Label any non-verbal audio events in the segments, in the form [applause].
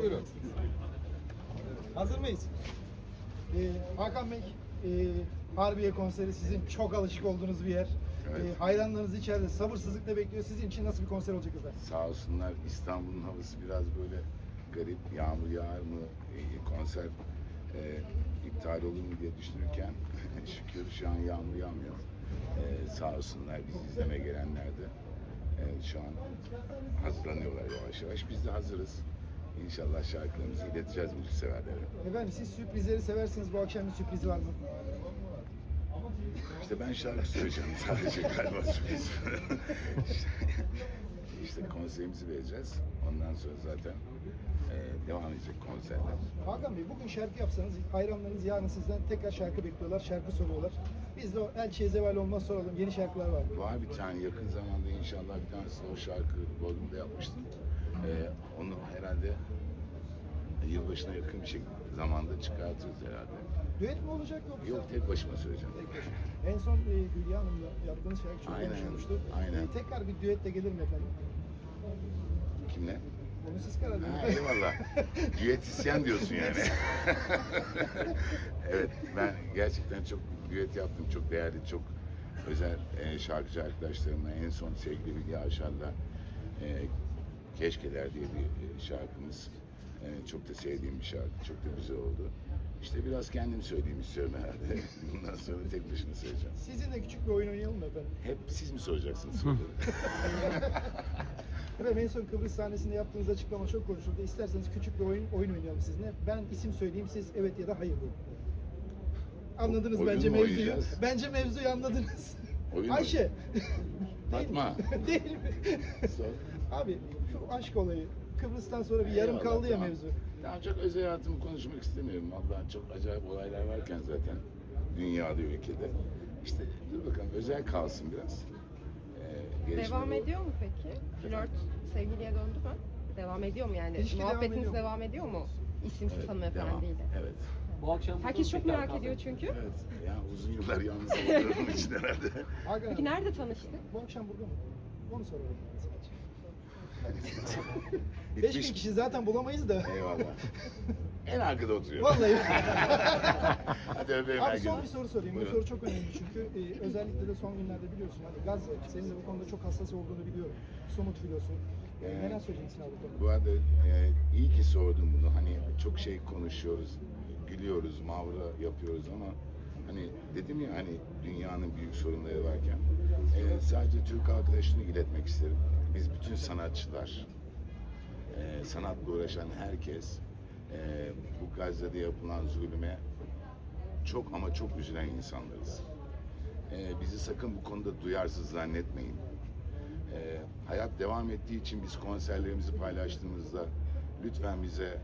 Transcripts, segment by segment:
Buyurun. Hazır mıyız? Ee, Hakan Bey, e, Harbiye konseri sizin çok alışık olduğunuz bir yer. Evet. Ee, hayranlarınız içeride sabırsızlıkla bekliyor. Sizin için nasıl bir konser olacak efendim? Sağ olsunlar İstanbul'un havası biraz böyle garip. Yağmur yağar mı? e, konser e, iptal olur mu diye düşünürken [laughs] şükür şu an yağmur yağmıyor. E, sağ olsunlar bizi izleme gelenler de e, şu an hazırlanıyorlar yavaş yavaş. Biz de hazırız. İnşallah şarkılarımızı ileteceğiz müzikseverlere. Efendim siz sürprizleri seversiniz. Bu akşam bir sürpriz var mı? İşte ben şarkı söyleyeceğim sadece galiba sürpriz. işte, [laughs] işte konserimizi vereceğiz. Ondan sonra zaten e, devam edecek konserler. Hakan Bey bugün şarkı yapsanız hayranlarınız yarın sizden tekrar şarkı bekliyorlar, şarkı soruyorlar. Biz de o Elçiye Zeval olmaz soralım. Yeni şarkılar var. Var bir tane yakın zamanda inşallah bir tane slow şarkı Bodrum'da yapmıştım. E, onu herhalde yılbaşına yakın bir şey zamanda çıkartırız herhalde. Düet mi olacak yoksa? Yok tek başıma söyleyeceğim. En son e, Hülya Hanım'la yaptığınız şarkı çok Aynen, konuşulmuştu. aynen. E, tekrar bir düet de gelir mi efendim? Kimle? Onu siz karar verin. Ha, eyvallah. Düetisyen diyorsun yani. [laughs] evet, ben gerçekten çok düet yaptım. Çok değerli, çok özel e, şarkıcı arkadaşlarımla. En son sevgili Hülya Avşar'la e, Keşkeler diye bir e, şarkımız. E, çok da sevdiğim bir şarkı. Çok da güzel oldu. İşte biraz kendim söyleyeyim istiyorum herhalde. [laughs] Bundan sonra tek başına söyleyeceğim. Sizinle küçük bir oyun oynayalım mı efendim? Hep siz mi soracaksınız soruları? [laughs] [laughs] Efendim en son Kıbrıs sahnesinde yaptığınız açıklama çok konuşuldu. İsterseniz küçük bir oyun oyun oynayalım sizinle. Ben isim söyleyeyim siz evet ya da hayır deyin. Anladınız Oyun bence mu mevzuyu. oynayacağız? Bence mevzuyu anladınız. Oyun? Ayşe. Değil Fatma. mi? Değil mi? Sor. Abi şu aşk olayı. Kıbrıs'tan sonra bir yarım Eyvallah, kaldı ya tamam. mevzu. Tamam çok özel hayatımı konuşmak istemiyorum. Vallahi çok acayip olaylar varken zaten dünyada, ülkede. İşte dur bakalım özel kalsın biraz. Ee, gelişme Devam bu. ediyor mu peki? Flört sevgiliye döndü mü? Devam ediyor mu yani? İlişki devam Muhabbetiniz ediyor. devam ediyor mu? İsimsiz Evet, devam. hanımefendiyle. Evet. Bu akşam Herkes çok merak kaldı. ediyor çünkü. Evet. Yani uzun yıllar yalnız olduğum için herhalde. Hakan Peki abi, nerede tanıştık? bu akşam burada mı? Onu soralım. sadece. 5000 kişi zaten bulamayız da. Eyvallah. [laughs] En arkada oturuyor. Vallahi. [laughs] Hadi öpeyim Abi herkese. son bir soru sorayım. Bu Buyurun. soru çok önemli çünkü e, özellikle de son günlerde biliyorsun hani Gazze, senin de bu konuda çok hassas olduğunu biliyorum. Somut filosu. E, Evet. neler söyleyeceksin abi bu konuda? Bu arada e, iyi ki sordun bunu. Hani çok şey konuşuyoruz, gülüyoruz, mavra yapıyoruz ama hani dedim ya hani dünyanın büyük sorunları varken e, sadece Türk arkadaşını iletmek isterim. Biz bütün sanatçılar, e, sanatla uğraşan herkes e, bu Gazze'de yapılan zulüme çok ama çok üzülen insanlarız. E, bizi sakın bu konuda duyarsız zannetmeyin. Ee, hayat devam ettiği için biz konserlerimizi paylaştığımızda lütfen bize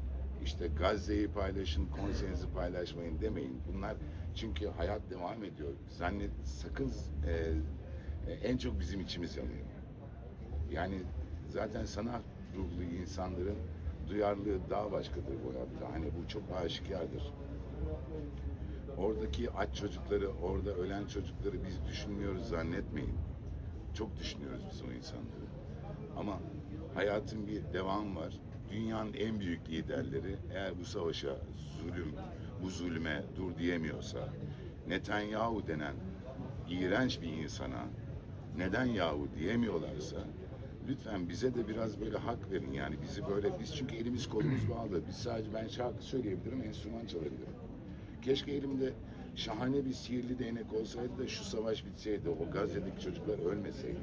işte Gazze'yi paylaşın, konserinizi paylaşmayın demeyin. Bunlar çünkü hayat devam ediyor. Zannet sakın e, e, en çok bizim içimiz yanıyor. Yani zaten sanat ruhlu insanların duyarlılığı daha başkadır bu hayatta. Hani bu çok aşikardır. Oradaki aç çocukları, orada ölen çocukları biz düşünmüyoruz zannetmeyin. Çok düşünüyoruz biz o insanları. Ama hayatın bir devamı var. Dünyanın en büyük liderleri eğer bu savaşa, zulüm, bu zulme dur diyemiyorsa, Netanyahu denen iğrenç bir insana neden yahu diyemiyorlarsa lütfen bize de biraz böyle hak verin yani. Bizi böyle biz çünkü elimiz kolumuz [clears throat] bağlı. Biz sadece ben şarkı söyleyebilirim enstrüman çalabilirim. Keşke elimde şahane bir sihirli değnek olsaydı da şu savaş bitseydi o Gazze'deki çocuklar ölmeseydi.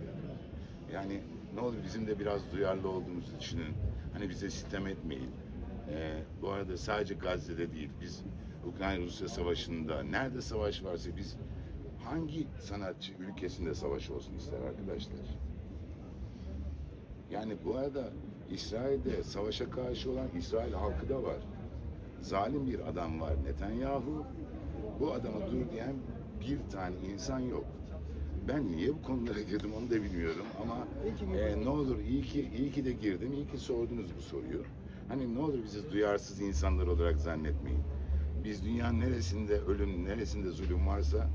Yani ne olur bizim de biraz duyarlı olduğumuzu düşünün. Hani bize sitem etmeyin. Ee, bu arada sadece Gazze'de değil biz Ukrayna-Rusya savaşında nerede savaş varsa biz hangi sanatçı ülkesinde savaş olsun ister arkadaşlar? Yani bu arada İsrail'de savaşa karşı olan İsrail halkı da var. Zalim bir adam var Netanyahu. Bu adama dur diyen bir tane insan yok. Ben niye bu konulara girdim onu da bilmiyorum ama e, ne olur iyi ki iyi ki de girdim, iyi ki sordunuz bu soruyu. Hani ne olur bizi duyarsız insanlar olarak zannetmeyin. Biz dünyanın neresinde ölüm, neresinde zulüm varsa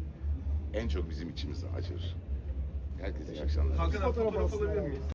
en çok bizim içimiz acır. Herkese iyi akşamlar. Hakan abi Fotoğraf alabilir abi. miyiz?